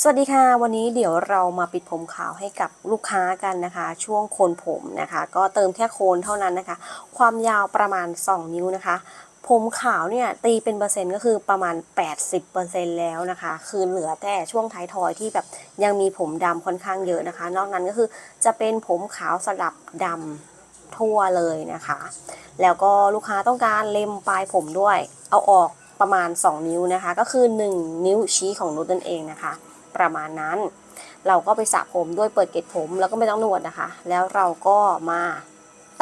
สวัสดีค่ะ วันนี้เดี๋ยวเรามาปิดผมขาวให้กับลูกค้ากันนะคะ ช่วงโคนผมนะคะ ก็เติมแค่โคนเท่านั้นนะคะ ความยาวประมาณ 2 นิ้วนะคะ ผมขาวเนี่ยตีเป็นเปอร์เซ็นต์ก็คือประมาณ 80%แล้วนะคะ คือเหลือแต่ช่วงท้ายทอยที่แบบยังมีผมดำค่อนข้างเยอะนะคะ นอกนั้นก็คือจะเป็นผมขาวสลับดำทั่วเลยนะคะ แล้วก็ลูกค้าต้องการเล็มปลายผมด้วย เอาออกประมาณ 2 นิ้วนะคะ ก็คือ 1 นิ้วชี้ของนุชนั่นเองนะคะ ประมาณนั้น เราก็ไปสระผมด้วยเปิดเกล็ดผมแล้วก็ไม่ต้องนวดนะคะ แล้วเราก็มา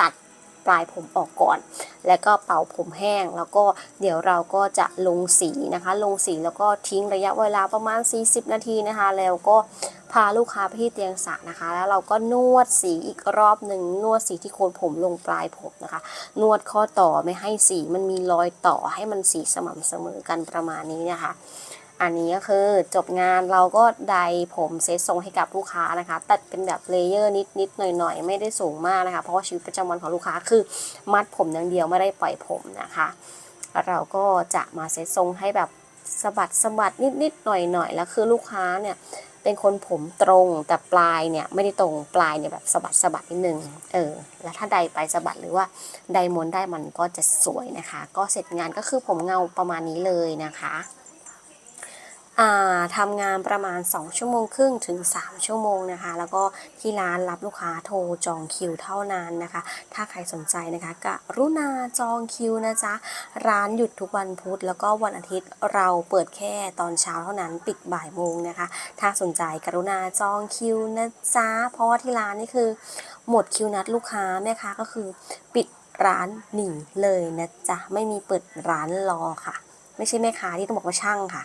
ตัดปลายผมออกก่อน แล้วก็เป่าผมแห้ง แล้วก็เดี๋ยวเราก็จะลงสีนะคะ ลงสีแล้วก็ทิ้งระยะเวลาประมาณ 40 นาทีนะคะ แล้วก็พาลูกค้าไปที่เตียงสระนะคะ แล้วเราก็นวดสีอีกรอบหนึ่งนวดสีที่โคนผมลงปลายผมนะคะ นวดข้อต่อไม่ให้สีมันมีรอยต่อให้มันสีสม่ำเสมอกันประมาณนี้นะคะ อันนี้ก็คือจบงานเราก็ไดผมเซตทรงให้กับลูกค้านะคะ ตัดเป็นแบบเลเยอร์นิดนิดหน่อยหน่อยไม่ได้สูงมากนะคะ เพราะว่าชีวิตประจำวันของลูกค้าคือมัดผมอย่างเดียวไม่ได้ปล่อยผมนะคะ เราก็จะมาเซตทรงให้แบบสะบัดสะบัดนิดนิดหน่อยหน่อยแล้วคือลูกค้าเนี่ยเป็นคนผมตรงแต่ปลายเนี่ยไม่ได้ตรงปลายเนี่ยแบบสะบัดสะบัดนิดนึงเออแล้วถ้าใดไปสะบัดหรือว่าใดม้วนได้มันก็จะสวยนะคะ ก็เสร็จงานก็คือผมเงาประมาณนี้เลยนะคะ ทำงานประมาณ 2 ชั่วโมงครึ่งถึง 3 ชั่วโมงนะคะ แล้วก็ที่ร้านรับลูกค้าโทรจองคิวเท่านั้นนะคะ ถ้าใครสนใจนะคะกรุณาจองคิวนะจ๊ะ ร้านหยุดทุกวันพุธแล้วก็วันอาทิตย์เราเปิดแค่ตอนเช้าเท่านั้นปิดบ่ายโมงนะคะ ถ้าสนใจกรุณาจองคิวนะจ๊ะ เพราะว่าที่ร้านนี่คือ หมดคิวนัดลูกค้าแม่ค้าก็คือปิดร้านหนีเลยนะจ๊ะ ไม่มีเปิดร้านรอค่ะ ไม่ใช่แม่ค้าที่ต้องบอกว่าช่างค่ะ